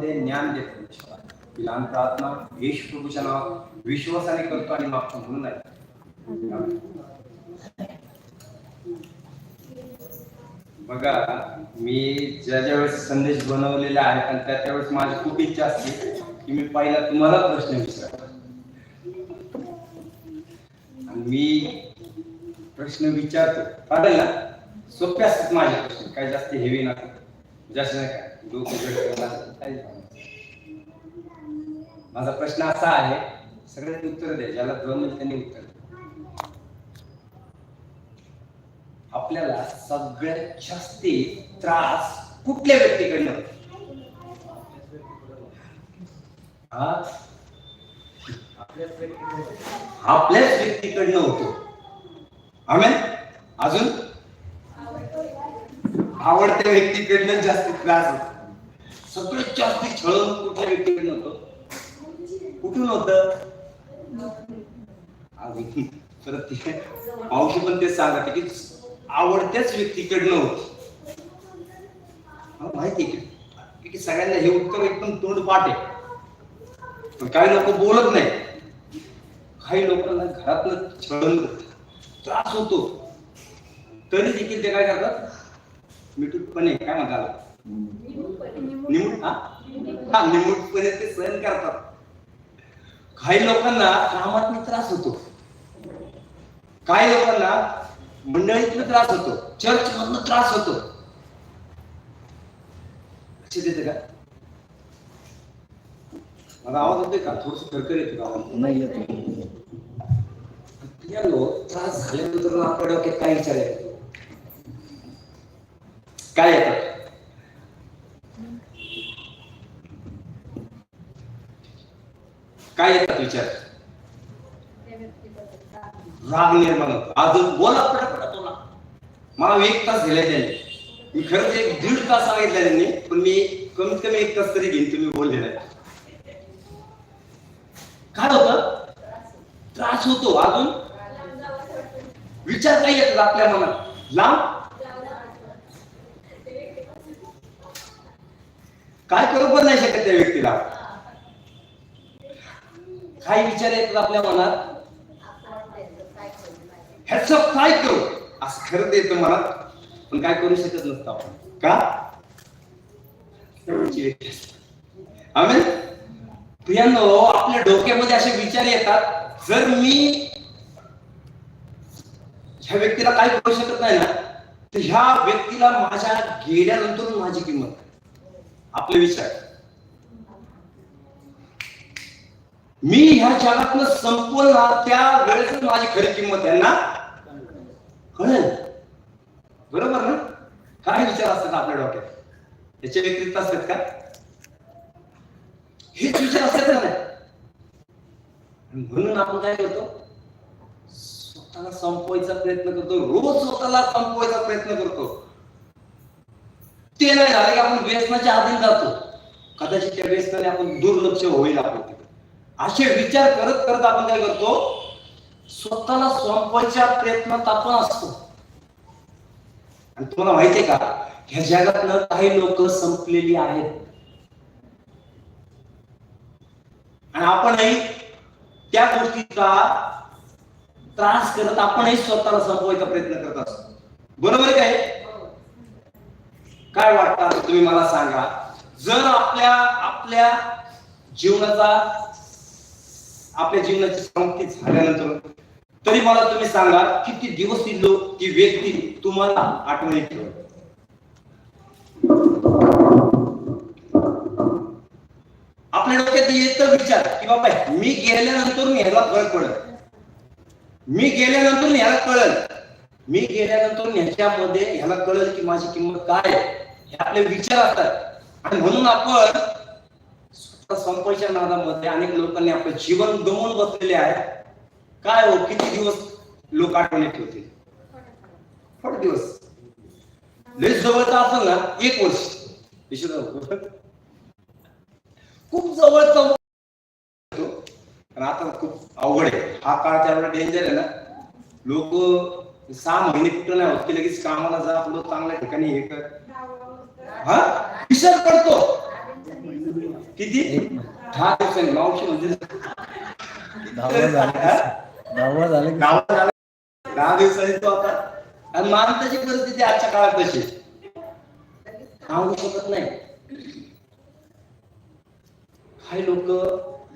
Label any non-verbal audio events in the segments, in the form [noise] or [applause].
मध्ये ज्ञान देतो परमेश्वर लहान प्रार्थना येश प्रभूच्या नावात विश्वासाने करतो आणि मागतो म्हणून आहे बघा मी ज्या ज्या वेळेस संदेश बनवलेले आहे आणि त्या त्यावेळेस माझी खूप इच्छा असते की मी पहिला तुम्हाला प्रश्न विचार आणि मी प्रश्न विचारतो. चालेल सोपे असतात माझे प्रश्न काही जास्त हेवी नसतात. जास्त नाही काय डोकं माझा प्रश्न असा आहे सगळ्यांनी उत्तर द्या ज्याला दोन त्यांनी उत्तर आपल्याला सगळ्यात जास्ती त्रास कुठल्या व्यक्तीकडनं आपल्याच व्यक्तीकडनं होतो. आम्ही अजून? आवडत्या व्यक्तीकडनं जास्त त्रास होतो. सगळ्यात जास्त छळ कुठल्या व्यक्तीकडनं होतो कुठून होत? परत मावशी पण तेच सांगत की आवडत्याच व्यक्तीकडनं होत. माहिती की सगळ्यांना हे उत्तर एकदम तोंड पाठ आहे. पण काही लोक बोलत नाही. काही लोकांना घरातलं छळण त्रास होतो. तरी देखील ते काय करतात? मिठूटपणे काय म्हणतात निमूट हा? हा निमूटपणे ते सहन करतात. काही लोकांना कामात त्रास होतो. काही लोकांना मंडळीतनं त्रास होतो. चर्च मधनं त्रास होतो. लक्षात येते का? मला आवाज होतोय का? थोडस खरखर येतो का आवाज? नाही येत यालो त्रास झाल्यानंतर आपल्या डोक्यात काय विचार येतो काय येतात काय येतात विचार? राग निर्माण होतो अजून बोला पटापट बोला. मला एक तास दिलाय त्यांनी. मी खरंच एक दीड तास सांगितलं त्यांनी पण मी कमीत कमी एक तास तरी घेईन तुम्ही बोलले काय होतं? त्रास होतो अजून. विचार काय येतात आपल्या मनात. लांब काय करू पण नाही शकत त्या व्यक्तीला? काय विचार येतात आपल्या मनात? ह्याचं काय करू? असं खरं येतं मनात पण काय करू शकत नसतो आपण. का? आम्ही प्रियांनो आपल्या डोक्यामध्ये असे विचार येतात जर मी ह्या व्यक्तीला काय करू शकत नाही ना तर ह्या व्यक्तीला माझ्या गेल्यानंतर माझी किंमत. आपले विचार. मी ह्या जगातनं संपवल त्या वेळेस माझी खरी किंमत आहे ना? कळेल. बरोबर ना? काय विचार असतात आपल्या डोक्यात. याच्या व्यतिरिक्त असतात का? हेच विचार असतात का नाही? म्हणून आपण काय करतो? स्वतःला संपवायचा प्रयत्न करतो. रोज स्वतःला संपवायचा प्रयत्न करतो. ते नाही झालं की आपण व्यसनाच्या अधीन जातो. कदाचित त्या व्यसनाने आपण दुर्लक्ष होईल आपण असे विचार करत करत आपण काय करतो स्वतःला संपवायच्या प्रयत्नात आपण असतो. आणि तुम्हाला माहितीये का ह्या जगातलं काही लोक संपलेली आहेत. आणि आपणही त्या गोष्टीचा त्रास करत आपणही स्वतःला संपवायचा प्रयत्न करत असतो. बरोबर आहे काय काय वाटतं तुम्ही मला सांगा? जर आपल्या आपल्या जीवनाचा आपल्या जीवनाची समाप्ती झाल्यानंतर तरी मला तुम्ही सांगा किती दिवस ती लोक ती व्यक्ती तुम्हाला आठवण ठेवत? आपल्या डोक्यात येतं विचार की बाबा मी गेल्यानंतर ह्याला फरक पडत मी गेल्यानंतर ह्याला कळल. मी गेल्यानंतर ह्याच्यामध्ये ह्याला कळेल की माझी किंमत काय आहे. हे आपले विचार असतात. आणि म्हणून आपण संपच्या नादामध्ये अनेक लोकांनी आपलं जीवन गमवून बसलेले आहे. काय हो किती दिवस लोक आठवणीत ठेवतील? थोडे दिवस. लय जवळचा असेल ना एक वर्ष. खूप जवळचा आता खूप अवघड आहे. हा काळ त्यावेळेला डेंजर आहे ना. लोक सहा महिने कुठं नाही होत की लगेच कामाला जा आपलं चांगल्या ठिकाणी हे कर. हा? विसर पडतो किती. दहा दिवसांनी. मावशी म्हणजे. दहा दिवसांनी तो आता आणि माणसाची परिस्थिती आजच्या काळात कशी? सांगू शकत नाही. काही लोक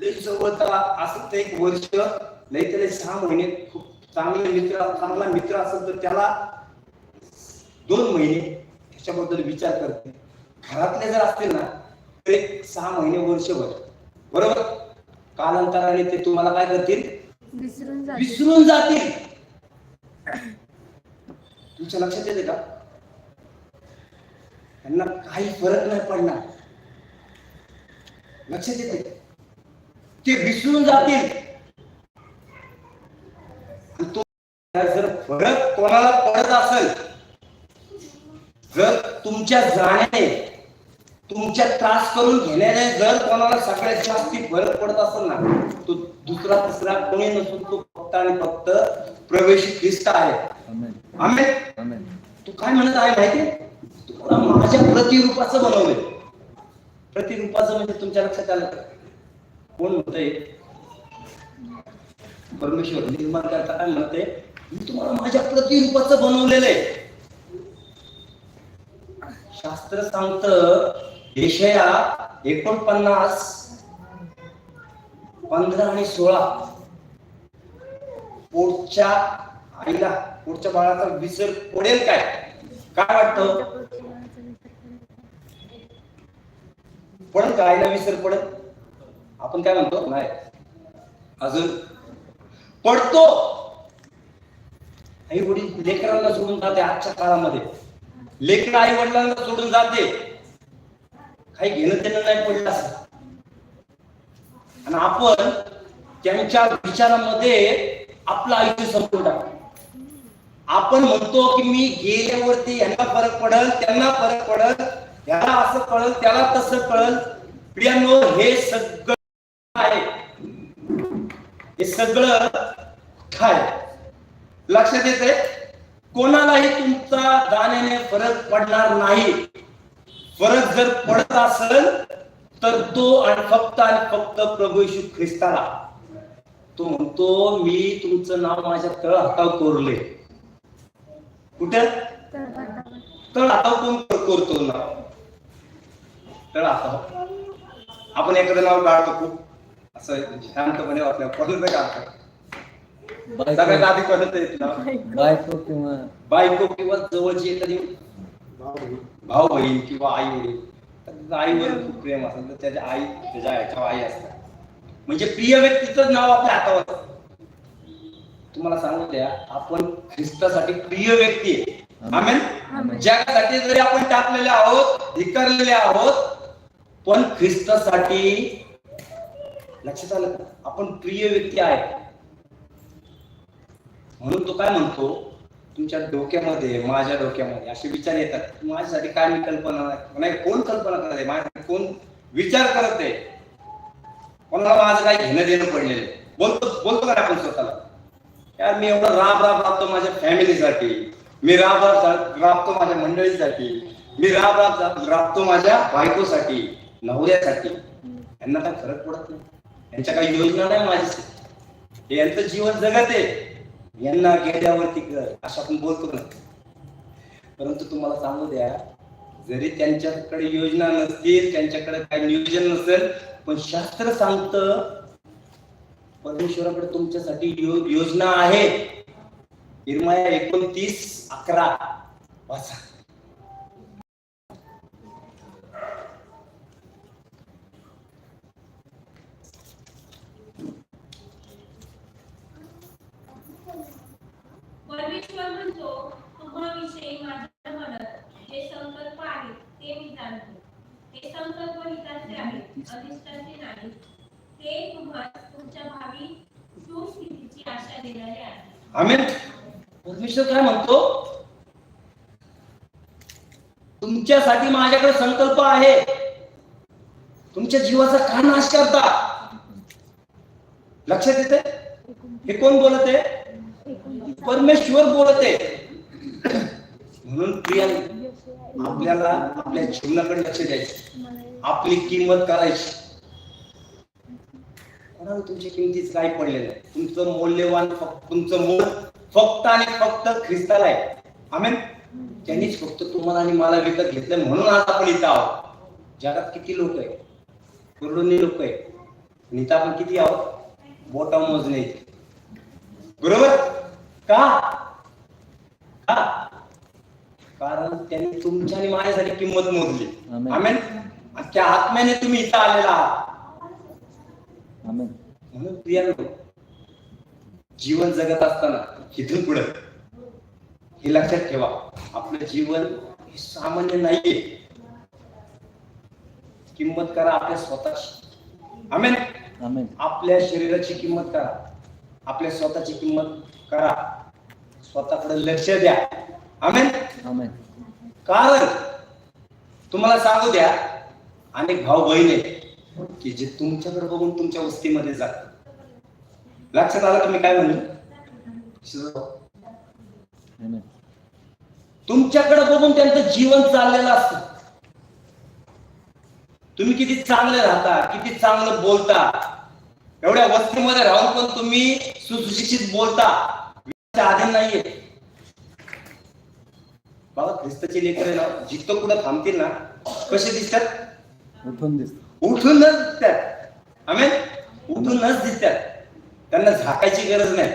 लय जवळचा असं ते एक वर्ष लय त्याला सहा महिने खूप चांगले मित्र चांगला मित्र असेल तर त्याला दोन महिने त्याच्याबद्दल विचार करते. घरातले जर असतील ना तर एक सहा महिने वर्षभर बरोबर? कालांतराने ते तुम्हाला काय करतील? विसरून जातील. तुमच्या लक्षात येते का? त्यांना काही फरक नाही पडणार. लक्षात येते? ते विसरून जातील आणि तो जर फरक कोणाला पडत असेल जर तुमच्या जाण्याने तुमच्या त्रास करून घेण्याने जर कोणाला सगळ्यात जास्ती फरक पडत असेल ना तो दुसरा तिसरा कोणी नसून तो फक्त आणि फक्त प्रवेश ख्रिस्त आहे. आम्ही तू काय म्हणत आहे माहिती तुला माझ्या प्रतिरूपाचं बनवलंय. प्रतिरूपाचं म्हणजे तुमच्या लक्षात आलं कोण म्हणतंय? परमेश्वर निर्माण करता काय म्हणते मी तुम्हाला माझ्या प्रतिरूपाचं बनवलेलं आहे. शास्त्र सांगत येशया एकोणपन्नास पंधरा आणि सोळा. पोटच्या आईला पोटच्या बाळाचा विसर पडेल काय? काय वाटत? पडेल का आईला विसर पडेल? आपण काय म्हणतो? नाही. अजून. पडतो! आई वडील लेकरांना सोडून जाते आजच्या काळामध्ये. लेकर आई वडिलांना सोडून जाते. काही घेणं देणं नाही पडलं असं. आणि आपण त्यांच्या विचारामध्ये आपलं आयुष्य संपवून टाकतो. आपण म्हणतो की मी गेल्यावरती यांना फरक पडल त्यांना फरक पडल याला असं कळल त्याला तसं कळल. प्रियांनो हे सगळं आहे. हे सगळं काय लक्षात येते कोणालाही तुमचा जाण्याने फरक पडणार नाही. फरक जर पडत असेल तर तो आणि फक्त आणि फक्त प्रभू येशू ख्रिस्ताला. तो म्हणतो मी तुमचं नाव माझ्या तळ हाताव कोरले कुठे? तळ हाताव कोण कोरतो नाव? तळ हाताव आपण एखादं नाव काढतो खूप. असं शांतपणे वाटलं कोणाचं काढतो. सगळ्यात बायको आधी येत बायको किंवा बायको किंवा जवळची एखादी भाऊ बहीण किंवा आई वडील. आईवर खूप प्रेम असेल तर त्याच्या आई त्याच्या ह्याच्या आई असतात. म्हणजे प्रिय व्यक्तीचं नाव आपल्या हातावर. तुम्हाला सांगू द्या आपण ख्रिस्तासाठी प्रिय व्यक्ती आहे. जगासाठी जरी आपण टाकलेले आहोत धिकारलेले आहोत पण ख्रिस्तासाठी लक्षात आलं? आपण प्रिय व्यक्ती आहे. म्हणून तो काय म्हणतो तुमच्या डोक्यामध्ये माझ्या डोक्यामध्ये असे विचार येतात माझ्यासाठी काय मी कल्पना नाही कोण कल्पना करत आहे? माझ्या कोण विचार करत आहे? कोणाला माझं काही घेणं देणं पडलेलं बोलतो बोलतो काय आपण स्वतःला? यार मी एवढा राब राब राबतो माझ्या फॅमिलीसाठी मी राब राब राबतो माझ्या मंडळीसाठी मी राब राब राबतो माझ्या बायकोसाठी नवऱ्यासाठी. यांना काय फरक पडत नाही? यांच्या काही योजना नाही माझ्या हे यांचं जीवन जगत आहे. यांना गेल्यावरती कर असं आपण बोलतो ना. परंतु तुम्हाला सांगू द्या जरी त्यांच्याकडे योजना नसतील त्यांच्याकडे काही नियोजन नसेल पण शास्त्र सांगतं परमेश्वराकडे तुमच्यासाठी यो- योजना आहे. निर्माया एकोणतीस अकरा वाचा परमेश्वर म्हणतो तुम्हाविषयी माझ्या मनात जे संकल्प आहेत ते मी जाणतो ते संकल्प हिताचे आहेत अनिष्टाचे नाही ते तुम्हाला तुमच्या भावी सुस्थितीची आशा देणारे आहे आम्ही परमेश्वर काय म्हणतो? तुमच्यासाठी माझ्याकडे संकल्प आहे. तुमच्या जीवाचा का नाश करता? लक्षात येते हे कोण बोलत आहे? परमेश्वर बोलत आहे. म्हणून प्रिया आपल्याला आपल्या जीवनाकडे लक्ष द्यायचं. आपली किंमत करायची. कोणाला तुमच्या किमतीच काही पडलेलं आहे तुमचं मौल्यवान तुमचं मूळ फक्त आणि फक्त ख्रिस्ताला आहे. आमेन? त्यांनीच फक्त तुम्हाला आणि मला विकत घेतलं. म्हणून आज आपण इथं आहोत. जगात किती लोक आहे करोडोनी लोक आहे आणि इथं आपण किती आहोत? बोटा मोजणे. बरोबर? का? कारण त्यांनी तुमच्या आणि माझ्यासाठी किंमत मोजली. आमेन. आणि त्या आत्म्याने तुम्ही इथं आलेला आहात. म्हणून प्रियांनो जीवन जगत असताना इथून पुढे हे लक्षात ठेवा. आपलं जीवन हे सामान्य नाहीये. किंमत करा आपल्या स्वतःची. आमेन. आपल्या शरीराची किंमत करा. आपल्या स्वतःची किंमत करा. स्वतःकडे लक्ष द्या. आमेन. कारण तुम्हाला सांगू द्या अनेक भाऊ बहीण आहेत की जे तुमच्याकडे बघून तुमच्या वस्तीमध्ये जातात. लक्षात आलं तुम्ही काय म्हणलं आमेन तुमच्याकडे बघून त्यांचं जीवन चाललेलं असतं. तुम्ही किती चांगले राहता किती चांगलं बोलता. एवढ्या वस्तीमध्ये राहून पण तुम्ही सुशिक्षित बोलता. अधीन नाहीये. बाबा ख्रिस्ताचे लेकर आहे ना जिथं कुठं थांबतील ना कसे दिसतात? उठून दिसत उठूनच दिसतात. आम्ही उठूनच दिसतात. त्यांना झाकायची गरज नाही.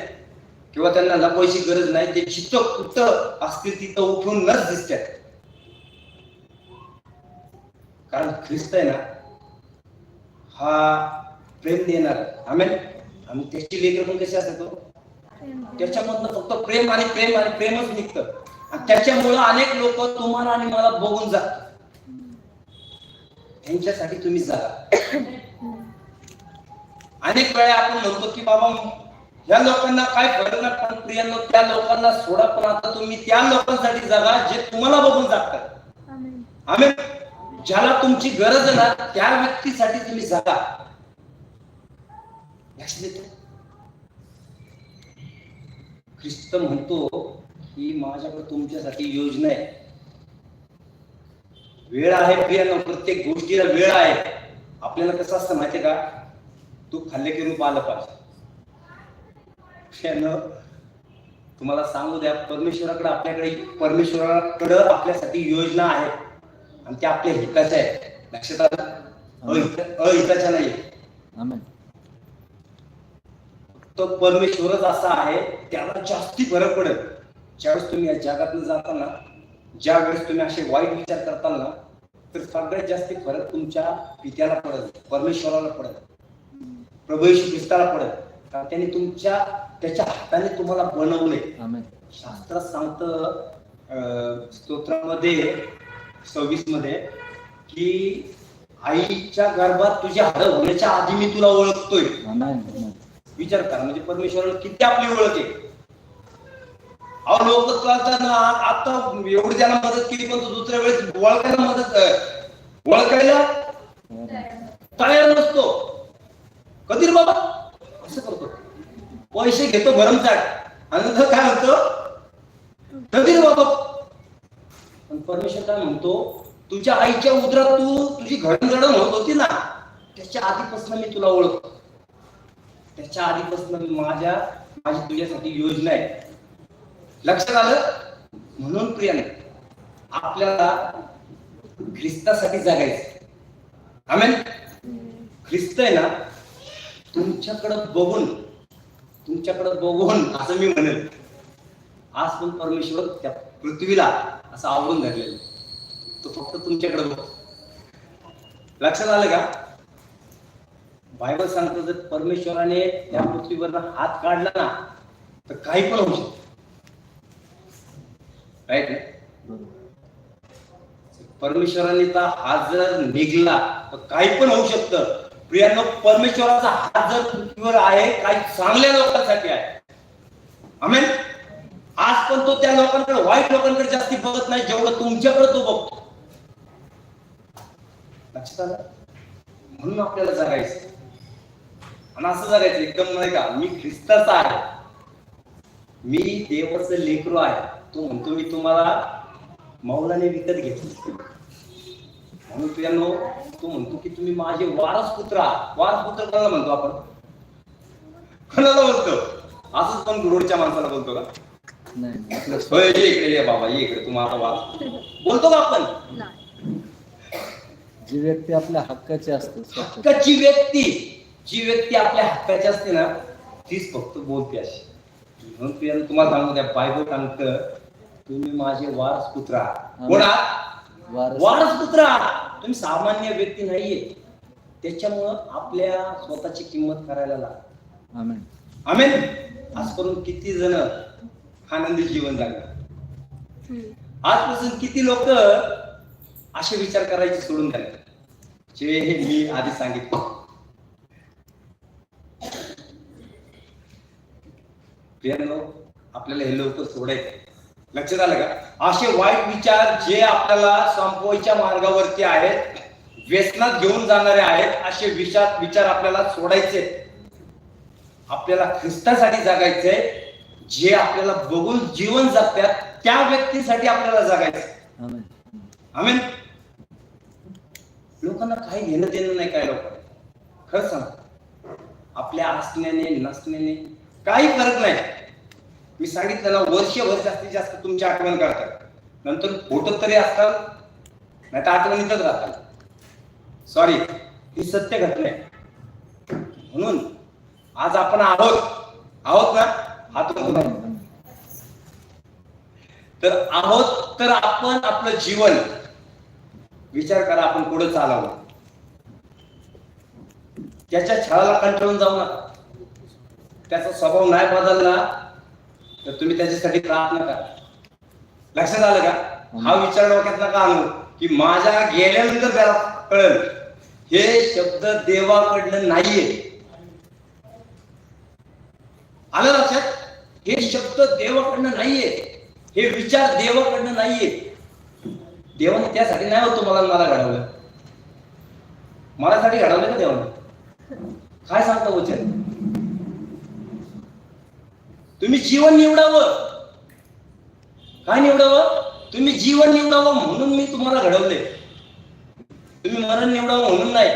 किंवा त्यांना लपवायची गरज नाही. ते जिथं कुठं असतील तिथं उठूनच दिसतात. कारण ख्रिस्त आहे ना हा प्रेम देणार. आमेन आणि त्याची लेकर पण कशी असतात हो? त्याच्यामधनं फक्त प्रेम आणि प्रेम आणि प्रेमच निघतं. त्याच्यामुळं अनेक लोक तुम्हाला आणि मला बघून जातात. त्यांच्यासाठी तुम्ही जागा. अनेक वेळा आपण म्हणतो की बाबा या लोकांना काय फरक पण प्रियांनो त्या लोकांना सोडा पण आता तुम्ही त्या लोकांसाठी जगा जे तुम्हाला बघून जातात. आम्ही ज्याला तुमची गरज ना त्या व्यक्तीसाठी तुम्ही जगा. ख्रिस्त म्हणतो की माझ्याकडे तुमच्यासाठी योजना आहे. वेळ आहे प्रियांनो प्रत्येक गोष्टीला वेळ आहे. आपल्याला कसं असतं माहितीये का? तू खाल्ले की रूप आलं पाहिजे. प्रियांनो तुम्हाला सांगू द्या परमेश्वराकडे आपल्याकडे परमेश्वराकडे आपल्यासाठी योजना आहे. आणि त्या आपल्या हिताच्या आहेत लक्षात आलं? अहित- अहिताच्या नाही. आमेन. तो परमेश्वरच असा आहे त्याला जास्ती फरक पडेल ज्यावेळेस तुम्ही या जगातून जाताना ज्या वेळेस तुम्ही असे वाईट विचार करताना तर सगळ्यात जास्ती फरक तुमच्या पित्याला पडत परमेश्वराला पडत. प्रभू येशू ख्रिस्ताला पडत. कारण त्यांनी तुमच्या त्याच्या हाताने तुम्हाला बनवले. आमेन. शास्त्रात सांगतं स्तोत्रामध्ये सव्वीसमध्ये की आईच्या गर्भात तुझी हाड होण्याच्या आधी मी तुला ओळखतोय. विचार करा म्हणजे परमेश्वराला किती आपली ओळख आहे? अहो लोक चालताना आता एवढी त्याला मदत केली पण तो दुसऱ्या वेळेस ओळखायला मदत अं, ओळखायला तयार नसतो. कधी बाबा? असं करतो. पैसे घेतो भरमसाठ. आणि नंतर काय म्हणतो? कधी बाबा. पण परमेश्वर काय म्हणतो? तुझ्या आईच्या उदरात तू तुझी घडणघडण होत होती ना त्याच्या आधीपासून मी तुला ओळखतो. त्याच्या आधीपासून माझ्या माझी तुझ्यासाठी योजना आहे. लक्षात आलं? म्हणून प्रियाने आपल्याला ख्रिस्तासाठी जगायचं आमेन? ख्रिस्त आहे ना तुमच्याकडं बघून तुमच्याकडं बघून असं मी म्हणेल. आज पण परमेश्वर त्या पृथ्वीला असं आवरून धरलेलं तो फक्त तुमच्याकडे बघ लक्षात आलं का? बायबल सांगतो जर परमेश्वराने त्या पृथ्वीवर हात काढला ना तर काही पण होऊ शकतं. राईट बरोबर तर हात जर निघला तर काही पण होऊ शकतं. प्रियांनो परमेश्वराचा हात जर पृथ्वीवर आहे काही चांगल्या लोकांसाठी आहे. आमेन आज पण तो त्या लोकांकडे वाईट लोकांकडे जास्ती बघत नाही जेवढं तुमच्याकडे तो बघतो. लक्षात आलं? म्हणून आपल्याला जगायचं. आणि असं जगायचं एकदम नाही का? मी ख्रिस्ताचा आहे. मी देवाचं लेकरू आहे. तो म्हणतो मी तुम्हाला मौलाने विकत घेतलं. म्हणून प्रियांनो तो म्हणतो की तुम्ही माझे वारस पुत्र आहात. वारस पुत्र कोणाला म्हणतो आपण? कोणाला म्हणतो? असंच पण रोडच्या माणसाला बोलतो का? नाही इकडे ये बाबा ये इकडे तुम्हाला वारस. बोलतो का आपण? जी व्यक्ती आपल्या हक्काची असते हक्काची व्यक्ती. जी व्यक्ती आपल्या हक्काची असते ना तीच फक्त बोलते अशी. म्हणून प्रियांनो तुम्हाला सांगू द्या बायबल सांगतं तुम्ही माझे वारस पुत्र आहात कोण आहात? वारस वारस पुत्र आहात. तुम्ही सामान्य व्यक्ती नाहीये. त्याच्यामुळं आपल्या स्वतःची किंमत करायला लागा. आमेन. आमेन. आज करून किती जण आनंदी जीवन जगणार? आजपासून किती लोक असे विचार करायचे सोडून द्याले जे हे मी आधी सांगितलं. प्रियांनो आपल्याला हे लवकर सोडायचं लक्षात आलं का? असे वाईट विचार जे आपल्याला संपवायच्या मार्गावरती आहेत व्यसनात घेऊन जाणारे आहेत असे विचार विचार आपल्याला सोडायचे. आपल्याला ख्रिस्तासाठी जगायचंय जे आपल्याला बघून जीवन जगतात त्या व्यक्तीसाठी आपल्याला जगायचं. आमेन. लोकांना काही घेणं देणं नाही काय लोक खरं सांग. आपल्या असण्याने नसण्याने काही फरक नाही. मी सांगितलं ना वर्षभर जास्तीत जास्त तुमची आठवण करतात नंतर फोटो तरी असतात नाही तर आठवणीतच राहतात. सॉरी ही सत्य घटना आहे. म्हणून आज आपण आहोत आहोत ना? हात तर आहोत तर आपण आपलं जीवन. विचार करा आपण पुढे चालावं. त्याच्या छळाला कंटाळून जाऊ नका. त्याचा स्वभाव नाही बदलला तर तुम्ही त्याच्यासाठी प्रार्थना करा. लक्षात आलं का? हा विचार डोक्यात नका आणू? की माझ्या गेल्यानंतर त्याला कळेल. हे शब्द देवाकडनं नाहीये. आलं लक्षात? हे शब्द देवाकडनं नाहीये. हे विचार देवाकडनं नाहीये. देवाने त्यासाठी नाही होत आणि मला घडवलं. मलासाठी घडवलं का देवाने? काय सांगता वचन? तुम्ही जीवन निवडावं. काय निवडावं? तुम्ही जीवन निवडावं म्हणून मी तुम्हाला घडवले तुम्ही मरण निवडावं म्हणून नाही.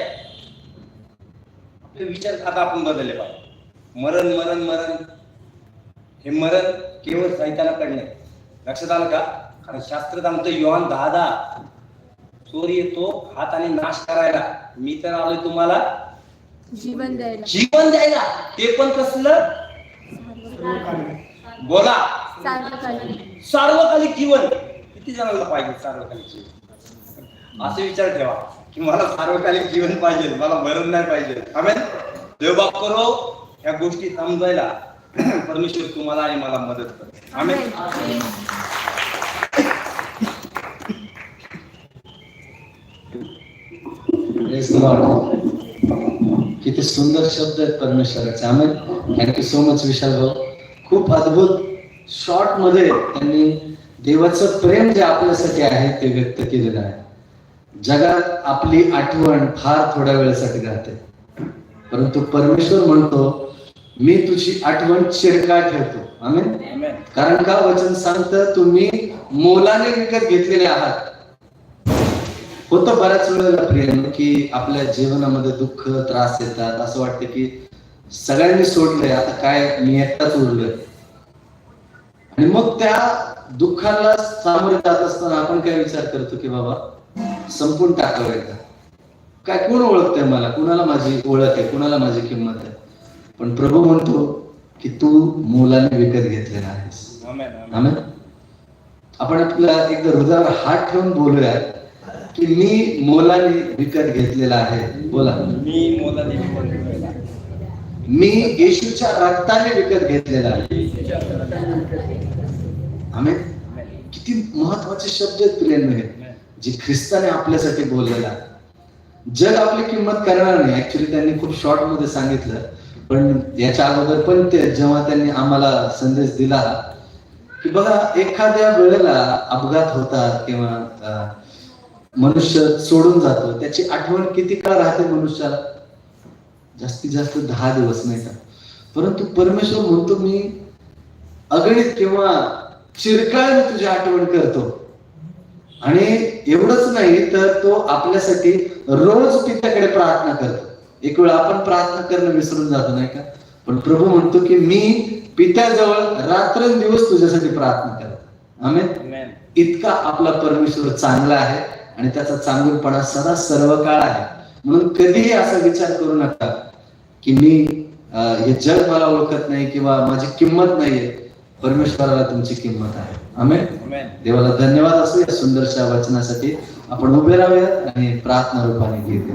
आपले विचार आता आपण बदलले पाहिजे. मरण मरण मरण. हे मरण केवळ सैतानाकडे लक्षात आलं का? कारण शास्त्र सांगतं योहान दहा दहा. चोर येतो हात आणि नाश करायला. मी तर आलोय तुम्हाला. जीवन द्यायला. जीवन द्यायला. ते पण कसलं? बोला. सार्वकालिक. जीवन. किती जणांना पाहिजे सार्वकालिक जीवन? असे विचार ठेवा की मला सार्वकालिक जीवन पाहिजे मला मरण नाही पाहिजे. आमेन? देवबाप करो या गोष्टी समजायला [clears throat] परमेश्वर तुम्हाला आणि मला मदत कर आमेन? Praise the Lord. किती सुंदर शब्द आहेत परमेश्वराचे. आमेन? Thank you so much Vishal भाऊ खूप अद्भुत शॉर्टमध्ये त्यांनी देवाचं प्रेम जे आपल्यासाठी आहे ते व्यक्त केलेलं आहे. जगात आपली आठवण फार थोड्या वेळासाठी राहते. परंतु परमेश्वर म्हणतो मी तुझी आठवण चिरकाळ ठेवतो. आमेन? कारण का वचन सांगतं? तुम्ही मोलाने विकत घेतलेले आहात. होतं बऱ्याच वेळेला प्रिय की आपल्या जीवनामध्ये दुःख त्रास येतात. असं वाटतं की सगळ्यांनी सोडलंय. आता काय मी एकटाच उरलोय. आणि मग त्या दुःखाला सामोरे जात असताना आपण काय विचार करतो की बाबा संपून टाकावं एकदा. काय कोण ओळखतंय मला? कुणाला माझी ओळख आहे? कुणाला माझी किंमत आहे? पण प्रभू म्हणतो की तू मोलाने विकत घेतलेला आहेस. आपण आपल्या एकदा हृदयावर हात ठेवून बोलूया की मी मोलाने विकत घेतलेला आहे. बोला. मी मोलाने विकत घेतलेला आहे. मी येशूच्या रक्ताने विकत घेतलेला आहे. किती महत्त्वाचे शब्द आहेत प्रियांनो जे ख्रिस्ताने आपल्यासाठी बोललेला जग आपली किंमत करणार नाही. ऍक्च्युली त्यांनी खूप शॉर्टमध्ये सांगितलं. पण याच्या अगोदर पण ते जेव्हा त्यांनी आम्हाला संदेश दिला की बघा एखाद्या वेळेला अपघात होतात किंवा मनुष्य सोडून जातो. त्याची आठवण किती काळ राहते मनुष्याला? जास्तीत जास्त दहा दिवस नाही का? परंतु परमेश्वर म्हणतो मी अगणित किंवा चिरकाळ मी तुझी आठवण करतो. आणि एवढंच नाही तर तो आपल्यासाठी रोज पित्याकडे प्रार्थना करतो. एक वेळ आपण प्रार्थना करणं विसरून जातो नाही का? पण प्रभू म्हणतो की मी पित्याजवळ रात्रंदिवस तुझ्यासाठी प्रार्थना करतो. आमेन? इतका आपला परमेश्वर चांगला आहे आणि त्याचा चांगुलपणा सदा सर्व काळ आहे. म्हणून कधीही असा विचार करू नका की मी हे जग मला ओळखत नाही किंवा माझी किंमत नाहीये. परमेश्वराला तुमची किंमत आहे. आमेन? देवाला धन्यवाद असो या सुंदरशा वचनासाठी. आपण उभे राहूयात आणि प्रार्थना रूपाने घेते